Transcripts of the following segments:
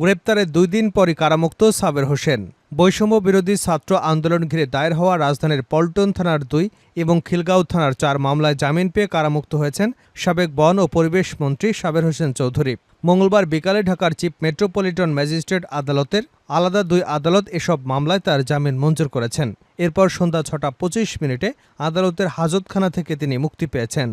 গ্রেপ্তারের দুই দিন পরই কারামুক্ত সাবের হোসেন। বৈষম্য বিরোধী ছাত্র আন্দোলন ঘিরে দায়ের হওয়া রাজধানীর পল্টন থানার দুই এবং খিলগাঁও থানার চার মামলায় জামিন পেয়ে কারামুক্ত হয়েছেন সাবেক বন ও পরিবেশ মন্ত্রী সাবের হোসেন চৌধুরী। মঙ্গলবার বিকালে ঢাকার চিফ মেট্রোপলিটন ম্যাজিস্ট্রেট আদালতের আলাদা দুই আদালত এসব মামলায় তার জামিন মঞ্জুর করেছেন। এরপর সন্ধ্যা ছটা পঁচিশ মিনিটে আদালতের হাজতখানা থেকে তিনি মুক্তি পেয়েছেন।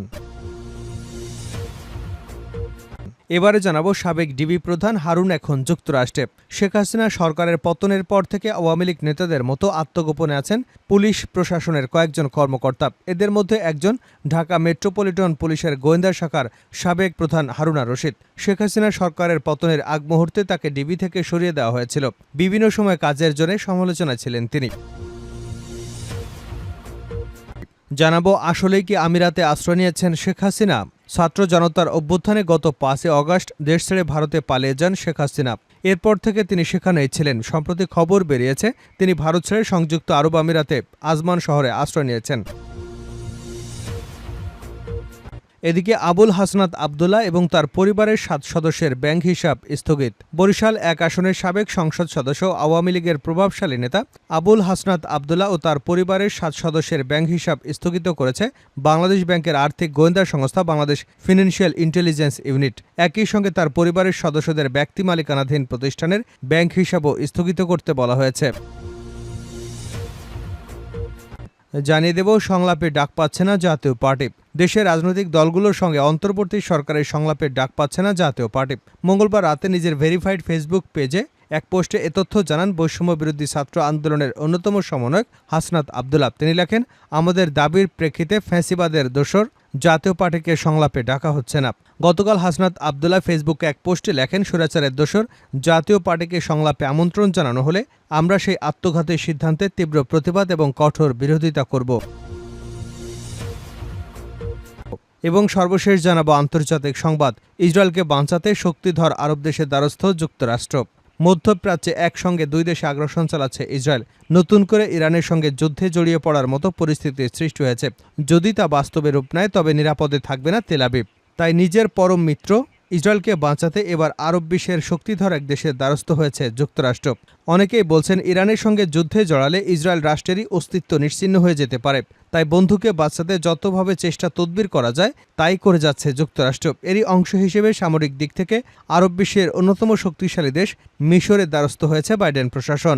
এবারে জানাব সাবেক ডিবি প্রধান হারুন এখন যুক্তরাষ্ট্রে। শেখ হাসিনা সরকারের পতনের পর থেকে আওয়ামী লীগ নেতাদের মতো আত্মগোপনে আছেন পুলিশ প্রশাসনের কয়েকজন কর্মকর্তা। এদের মধ্যে একজন ঢাকা মেট্রোপলিটন পুলিশের গোয়েন্দা শাখার সাবেক প্রধান হারুনা রশিদ। শেখ হাসিনা সরকারের পতনের আগ মুহূর্তে তাকে ডিবি থেকে সরিয়ে দেওয়া হয়েছিল। বিভিন্ন সময় কাজের জন্য সমালোচনা ছিলেন তিনি। জানাব আসলেই কি আমিরাতে আশ্রয় নিয়েছেন শেখ হাসিনা? ছাত্র জনতার অভ্যুত্থানে গত পাঁচই অগাস্ট দেশ ছেড়ে ভারতে পালিয়ে যান শেখ হাসিনা। এরপর থেকে তিনি সেখানেই ছিলেন। সম্প্রতি খবর বেরিয়েছে, তিনি ভারত ছেড়ে সংযুক্ত আরব আমিরাতে আজমান শহরে আশ্রয় নিয়েছেন। এদিকে আবুল হাসনাত আবদুল্লাহ এবং তার পরিবারের সাত সদস্যের ব্যাংক হিসাব স্থগিত। বরিশাল এক আসনের সাবেক সংসদ সদস্য, আওয়ামী লীগের প্রভাবশালী নেতা আবুল হাসনাত আবদুল্লাহ ও তার পরিবারের সাত সদস্যের ব্যাংক হিসাব স্থগিত করেছে। বাংলাদেশ ব্যাংকের আর্থিক গোয়েন্দা সংস্থা বাংলাদেশ ফিনান্সিয়াল ইন্টেলিজেন্স ইউনিট একই সঙ্গে তার পরিবারের সদস্যদের ব্যক্তি মালিকানাধীন প্রতিষ্ঠানের ব্যাংক হিসাবও স্থগিত করতে বলা হয়েছে। জানিয়ে দেব সংলাপে ডাক পাচ্ছে না জাতীয় পার্টি। দেশের রাজনৈতিক দলগুলোর সঙ্গে অন্তর্বর্তী সরকারের সংলাপে ডাক পাচ্ছে না জাতীয় পার্টি। মঙ্গলবার রাতে নিজের ভেরিফাইড ফেসবুক পেজে এক পোস্টে এ তথ্য জানান বৈষম্য বিরোধী ছাত্র আন্দোলনের অন্যতম সমন্বয়ক হাসনাত আবদুল্লাহ। তিনি লেখেন, আমাদের দাবির প্রেক্ষিতে ফ্যাঁসিবাদের দোসর জাতীয় পার্টিকে সংলাপে ডাকা হচ্ছে না। গতকাল হাসনাত আবদুল্লাহ ফেসবুকে এক পোস্টে লেখেন সুরাচারের দোসর, জাতীয় পার্টিকে সংলাপে আমন্ত্রণ জানানো হলে আমরা সেই আত্মঘাতী সিদ্ধান্তের তীব্র প্রতিবাদ এবং কঠোর বিরোধিতা করব। এবং সর্বশেষ জানাব আন্তর্জাতিক সংবাদ। ইসরায়েলকে বাঁচাতে শক্তিধর আরব দেশের দ্বারস্থ যুক্তরাষ্ট্র। মধ্যপ্রাচ্যে একসঙ্গে দুই দেশে আগ্রাসন চালাচ্ছে ইসরায়েল। নতুন করে ইরানের সঙ্গে যুদ্ধে জড়িয়ে পড়ার মতো পরিস্থিতি সৃষ্টি হয়েছে। যদি তা বাস্তবে রূপ নেয়, তবে নিরাপদে থাকবে না তেলাবিব তাই নিজের পরম মিত্র ইসরায়েলকে বাঁচাতে এবার আরব বিশ্বের শক্তিধর এক দেশের দ্বারস্থ হয়েছে যুক্তরাষ্ট্র। অনেকেই বলছেন ইরানের সঙ্গে যুদ্ধে জড়ালে ইসরায়েল রাষ্ট্রেরই অস্তিত্ব নিশ্চিন্ন হয়ে যেতে পারে। তাই বন্ধুকে বাঁচাতে যতভাবে চেষ্টা তদবির করা যায়, তাই করে যাচ্ছে যুক্তরাষ্ট্র। এরই অংশ হিসেবে সামরিক দিক থেকে আরব বিশ্বের অন্যতম শক্তিশালী দেশ মিশরের দ্বারস্থ হয়েছে বাইডেন প্রশাসন।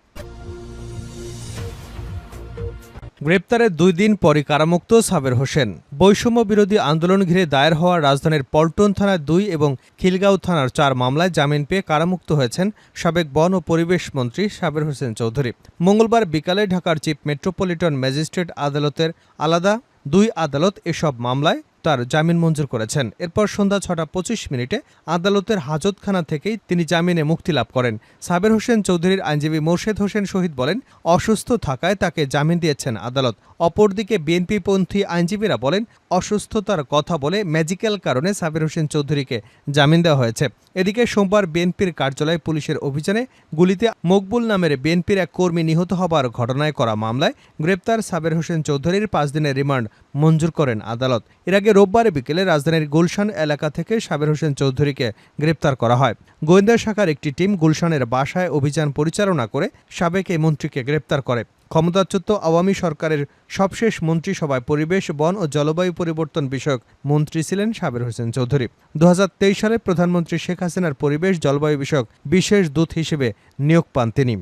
গ্রেপ্তারের দুই দিন পরই কারামুক্ত সাবের হোসেন। বৈষম্য বিরোধী আন্দোলন ঘিরে দায়ের হওয়া রাজধানীর পল্টন থানার দুই এবং খিলগাঁও থানার চার মামলায় জামিন পেয়ে কারামুক্ত হয়েছেন সাবেক বন ও পরিবেশ মন্ত্রী সাবের হোসেন চৌধুরী। মঙ্গলবার বিকালে ঢাকার চিফ মেট্রোপলিটন ম্যাজিস্ট্রেট আদালতের আলাদা দুই আদালত এসব মামলায় তার জামিন মঞ্জুর করেছেন। এরপর সন্ধ্যা ছটা পঁচিশ মিনিটে আদালতের হাজতখানা থেকেই তিনি জামিনে মুক্তি লাভ করেন। সাবের হোসেন চৌধুরীর আইনজীবী মোর্শেদ হোসেন শহীদ বলেন, অসুস্থ থাকায় তাকে জামিন দিয়েছেন আদালত। অপরদিকে বিএনপিপন্থী আইনজীবীরা বলেন অসুস্থতার কথা বলে ম্যাজিক্যাল কারণে সাবির হোসেন চৌধুরীকে জামিন দেওয়া হয়েছে। এদিকে সোমবার বিএনপির কার্যালয়ে পুলিশের অভিযানে গুলিতে মকবুল নামের বিএনপির এক কর্মী নিহত হবার ঘটনায় করা মামলায় গ্রেপ্তার সাবের হোসেন চৌধুরীর পাঁচ দিনের রিমান্ড মঞ্জুর করেন আদালত। এর আগে রোববার বিকেলে রাজধানীর গুলশান এলাকা থেকে সাবের হোসেন চৌধুরীকে গ্রেপ্তার করা হয়। গোয়েন্দা শাখার একটি টিম গুলশানের বাসায় অভিযান পরিচালনা করে সাবেক এই মন্ত্রীকে গ্রেপ্তার করে। ক্ষমতাচ্যুত আওয়ামী সরকারের সবশেষ মন্ত্রিসভায় পরিবেশ, বন ও জলবায়ু পরিবর্তন বিষয়ক মন্ত্রী ছিলেন সাবের হোসেন চৌধুরী। দু হাজার তেইশ সালে প্রধানমন্ত্রী শেখ হাসিনার পরিবেশ, জলবায়ু বিষয়ক বিশেষ দূত হিসেবে নিয়োগ পান তিনি।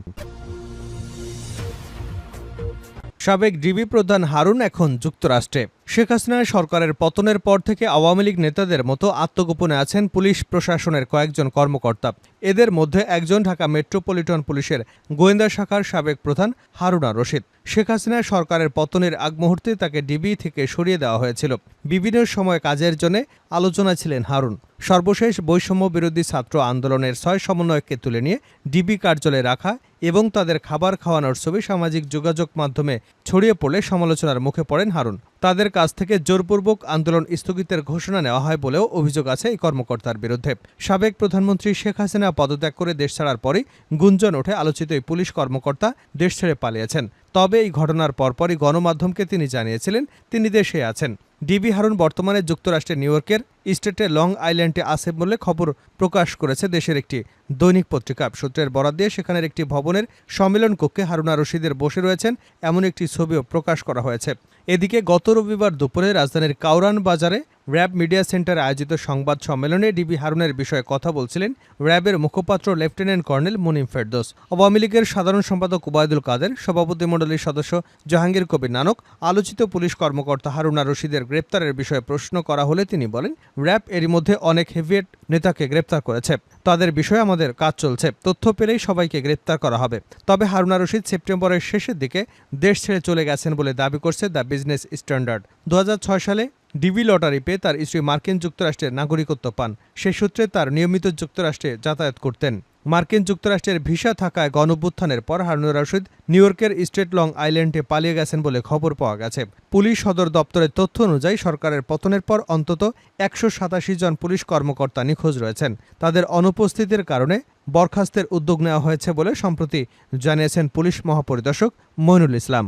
সাবেক ডিবি প্রধান হারুন এখন যুক্তরাষ্ট্রে। শেখ হাসিনার সরকারের পতনের পর থেকে আওয়ামী লীগ নেতাদের মতো আত্মগোপনে আছেন পুলিশ প্রশাসনের কয়েকজন কর্মকর্তা। এদের মধ্যে একজন ঢাকা মেট্রোপলিটন পুলিশের গোয়েন্দা শাখার সাবেক প্রধান হারুনা রশিদ। শেখ হাসিনা সরকারের পতনের আগ মুহূর্তে তাকে ডিবি থেকে সরিয়ে দেওয়া হয়েছিল। বিভিন্ন সময় কাজের জন্য আলোচনা ছিলেন হারুন। সর্বশেষ বৈষম্য বিরোধী ছাত্র আন্দোলনের ছয় সমন্বয়ককে তুলে নিয়ে ডিবি কার্যালয়ে রাখা এবং তাদের খাবার খাওয়ানোর ছবি সামাজিক যোগাযোগ মাধ্যমে ছড়িয়ে পড়লে সমালোচনার মুখে পড়েন হারুন। তাদের কাছ থেকে জোরপূর্বক আন্দোলন স্থগিতের ঘোষণা নেওয়া হয় বলেও অভিযোগ আছে এই কর্মকর্তার বিরুদ্ধে। সাবেক প্রধানমন্ত্রী শেখ হাসিনা পদত্যাগ করে দেশ ছাড়ার পরে গুঞ্জন ওঠে আলোচিত এই পুলিশ কর্মকর্তা দেশ ছেড়ে পালিয়েছেন। তবে এই ঘটনার পরপরই গণমাধ্যমকে তিনি জানিয়েছিলেন, তিনি দেশে আছেন। ডিবি হারুন বর্তমানে যুক্তরাষ্ট্রের নিউ ইয়র্কের স্টেটে লং আইল্যান্ডে আছে বলে খবর প্রকাশ করেছে দেশের একটি দৈনিক পত্রিকা। সূত্রের বরাদ দিয়ে সেখানের একটি ভবনের সম্মেলন কক্ষে হারুনা রশিদের বসে রয়েছেন এমন একটি ছবিও প্রকাশ করা হয়েছে। এদিকে গত রবিবার দুপুরে রাজধানীর কাউরান বাজারে র্যাব মিডিয়া সেন্টার আয়োজিত সংবাদ সম্মেলনে ডিবি হারুনের বিষয়ে কথা বলছিলেন র্যাবের মুখপাত্র লেফটেন্যান্ট কর্নেল মুনিম ফেরদোস। আওয়ামী লীগের সাধারণ সম্পাদক উবায়দুল কাদের সভাপতিমণ্ডলীর সদস্য জাহাঙ্গীর কবির নানক, আলোচিত পুলিশ কর্মকর্তা হারুনা রশিদের গ্রেপ্তারের বিষয়ে প্রশ্ন করা হলে তিনি বলেন, র্যাব এরই মধ্যে অনেক হেভিয়েট নেতাকে গ্রেপ্তার করেছে। তাদের বিষয়ে আমাদের কাজ চলছে। তথ্য পেলেই সবাইকে গ্রেপ্তার করা হবে। তবে হারুনা রশিদ সেপ্টেম্বরের শেষের দিকে দেশ ছেড়ে চলে গেছেন বলে দাবি করছে দ্য বিজনেস স্ট্যান্ডার্ড। দু হাজার ছয় সালে ডিবি লটারি পেয়ে তার স্ত্রী মার্কিন যুক্তরাষ্ট্রের নাগরিকত্ব পান। সে সূত্রে তার নিয়মিত যুক্তরাষ্ট্রে যাতায়াত করতেন। মার্কিন যুক্তরাষ্ট্রের ভিসা থাকায় গণভ্যুত্থানের পর হারুনুর রশিদ নিউ ইয়র্কের স্টেট লং আইল্যান্ডে পালিয়ে গেছেন বলে খবর পাওয়া গেছে। পুলিশ সদর দপ্তরের তথ্য অনুযায়ী সরকারের পতনের পর অন্তত একশো সাতাশি জন পুলিশ কর্মকর্তা নিখোঁজ রয়েছেন। তাদের অনুপস্থিতির কারণে বরখাস্তের উদ্যোগ নেওয়া হয়েছে বলে সম্প্রতি জানিয়েছেন পুলিশ মহাপরিদর্শক মইনুল ইসলাম।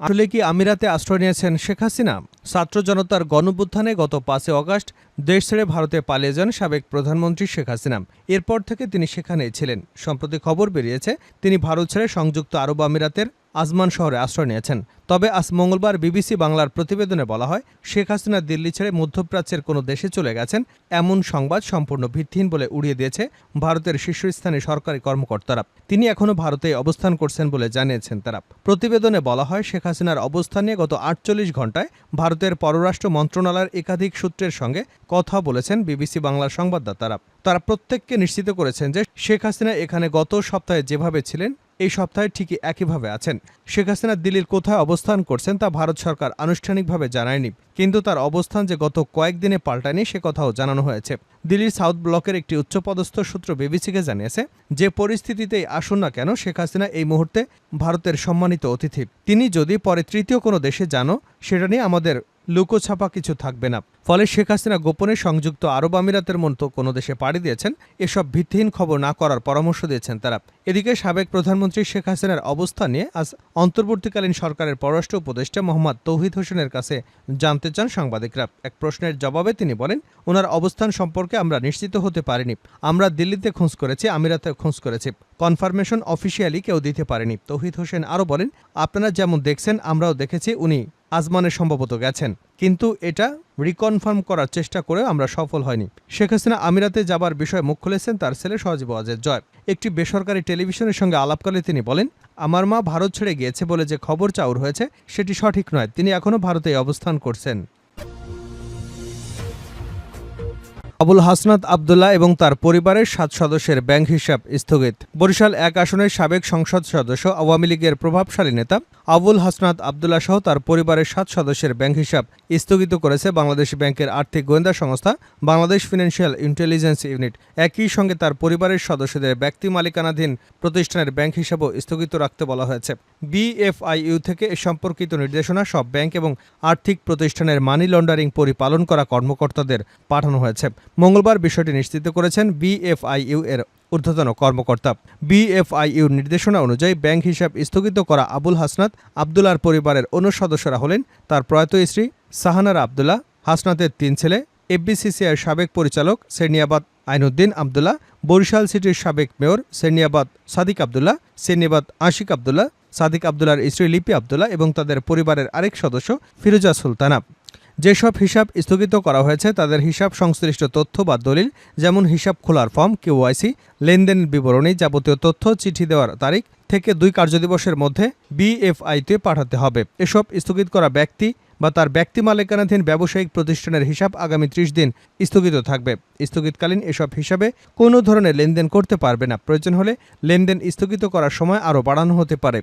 আসলে কি আমিরাতে আশ্রয় নিয়েছেন শেখ হাসিনা? ছাত্র জনতার গণবুত্থানে গত পাঁচই অগাস্ট দেশ ছেড়ে ভারতে পালিয়ে যান সাবেক প্রধানমন্ত্রী শেখ হাসিনা। এরপর থেকে তিনি সেখানে ছিলেন। সম্প্রতি খবর বেরিয়েছে, তিনি ভারত ছেড়ে সংযুক্ত আরব আমিরাতের আজমান শহরে আশ্রয় নিয়েছেন। তবে আজ মঙ্গলবার বিবিসি বাংলার প্রতিবেদনে বলা হয়, শেখ হাসিনা দিল্লি ছেড়ে মধ্যপ্রাচ্যের কোনো দেশে চলে গেছেন, এমন সংবাদ সম্পূর্ণ ভিত্তিহীন বলে উড়িয়ে দিয়েছে ভারতের শীর্ষস্থানীয় সরকারি কর্মকর্তারা। তিনি এখনও ভারতে অবস্থান করছেন বলে জানিয়েছেন তারা। প্রতিবেদনে বলা হয়, শেখ হাসিনার অবস্থান নিয়ে গত আটচল্লিশ ঘন্টায় ভারতের পররাষ্ট্র মন্ত্রণালয়ের একাধিক সূত্রের সঙ্গে কথা বলেছেন বিবিসি বাংলার সংবাদদাতারা। তারা প্রত্যেককে নিশ্চিত করেছেন যে শেখ হাসিনা এখানে গত সপ্তাহে যেভাবে ছিলেন এই সপ্তাহে ঠিকই একইভাবে আছেন। শেখ হাসিনা দিল্লির কোথায় অবস্থান করছেন তা ভারত সরকার আনুষ্ঠানিকভাবে জানায়নি। কিন্তু তার অবস্থান যে গত কয়েকদিনে পাল্টায়নি সে কথাও জানানো হয়েছে। দিল্লির সাউথ ব্লকের একটি উচ্চপদস্থ সূত্র বিবিসিকে জানিয়েছে, যে পরিস্থিতিতেই আসুন না কেন শেখ হাসিনা এই মুহূর্তে ভারতের সম্মানিত অতিথি। তিনি যদি পরে তৃতীয় কোনো দেশে জানো সেটা নিয়ে আমাদের লুকোছাপা কিছু থাকবে না। ফলে শেখ হাসিনা গোপনে সংযুক্ত আরব আমিরাতের মতো কোনো দেশে পাড়ি দিয়েছেন, এসব ভিত্তিহীন খবর না করার পরামর্শ দিয়েছেন তারা। এদিকে সাবেক প্রধানমন্ত্রী শেখ হাসিনার অবস্থান নিয়ে আজ অন্তর্বর্তীকালীন সরকারের পররাষ্ট্র উপদেষ্টা মোহাম্মদ তৌহিদ হোসেনের কাছে জানতে চান সাংবাদিকরা। এক প্রশ্নের জবাবে তিনি বলেন, ওনার অবস্থান সম্পর্কে আমরা নিশ্চিত হতে পারিনি। আমরা দিল্লিতে খোঁজ করেছি, আমিরাতে খোঁজ করেছি। কনফার্মেশন অফিসিয়ালি কেউ দিতে পারেনি। তৌহিদ হোসেন আরও বলেন, আপনারা যেমন দেখছেন, আমরাও দেখেছি, উনি আজমানে সম্ভবত গেছেন। কিন্তু এটা রিকনফার্ম করার চেষ্টা করে আমরা সফল হয়নি। শেখ হাসিনা আমিরাতে যাবার বিষয়ে মুখ খুলেছেন তার ছেলে সহজীব আজের জয়। একটি বেসরকারি টেলিভিশনের সঙ্গে আলাপকালে তিনি বলেন, আমার মা ভারত ছেড়ে গিয়েছে বলে যে খবর চাউর হয়েছে, সেটি সঠিক নয়। তিনি এখনও ভারতে অবস্থান করছেন। আবুল হাসনাত আবদুল্লাহ এবং তার পরিবারের সাত সদস্যের ব্যাংক হিসাব স্থগিত। বরিশাল এক আসনের সাবেক সংসদ সদস্য, আওয়ামী লীগের প্রভাবশালী নেতা আবুল হাসনাত আবদুল্লাহ সহ তার পরিবারের সাত সদস্যের ব্যাংক হিসাব স্থগিত করেছে বাংলাদেশ ব্যাংকের আর্থিক গোয়েন্দা সংস্থা, বাংলাদেশ ফিনান্সিয়াল ইন্টেলিজেন্স ইউনিট। একই সঙ্গে তার পরিবারের সদস্যদের ব্যক্তি মালিকানাধীন প্রতিষ্ঠানের ব্যাংক হিসাবও স্থগিত রাখতে বলা হয়েছে। বিএফআইইউ থেকে এ সম্পর্কিত নির্দেশনা সব ব্যাংক এবং আর্থিক প্রতিষ্ঠানের মানি লন্ডারিং পরিপালন করা কর্মকর্তাদের পাঠানো হয়েছে। মঙ্গলবার বিষয়টি নিশ্চিত করেছেন বিএফআইইউ এর ঊর্ধ্বতন কর্মকর্তা। বিএফআইইউর নির্দেশনা অনুযায়ী ব্যাংক হিসাব স্থগিত করা আবুল হাসনাত আবদুল্লার পরিবারের অন্য সদস্যরা হলেন তার প্রয়াত স্ত্রী সাহানার আবদুল্লাহ, হাসনাতের তিন ছেলে, এফবিসিসিআইয়ের সাবেক পরিচালক সেরনিয়াবাদ আইনুদ্দিন আবদুল্লাহ, বরিশাল সিটির সাবেক মেয়র সেরনিয়াবাদ সাদিক আবদুল্লাহ সেরনিয়াবাদ আশিক আবদুল্লাহ, সাদিক আবদুল্লার স্ত্রী লিপি আবদুল্লাহ এবং তাদের পরিবারের আরেক সদস্য ফিরোজা সুলতানা। যেসব হিসাব স্থগিত করা হয়েছে, তাদের হিসাব সংশ্লিষ্ট তথ্য বা দলিল, যেমন হিসাব খোলার ফর্ম, কেওয়াইসি লেনদেন বিবরণী যাবতীয় তথ্য, চিঠি দেওয়ার তারিখ থেকে দুই কার্যদিবসের মধ্যে বিএফআইতে পাঠাতে হবে। এসব স্থগিত করা ব্যক্তি বা তার ব্যক্তি মালিকানাধীন ব্যবসায়িক প্রতিষ্ঠানের হিসাব আগামী ত্রিশ দিন স্থগিত থাকবে। স্থগিতকালীন এসব হিসাবে কোনো ধরনের লেনদেন করতে পারবে না। প্রয়োজন হলে লেনদেন স্থগিত করার সময় আরও বাড়ানো হতে পারে।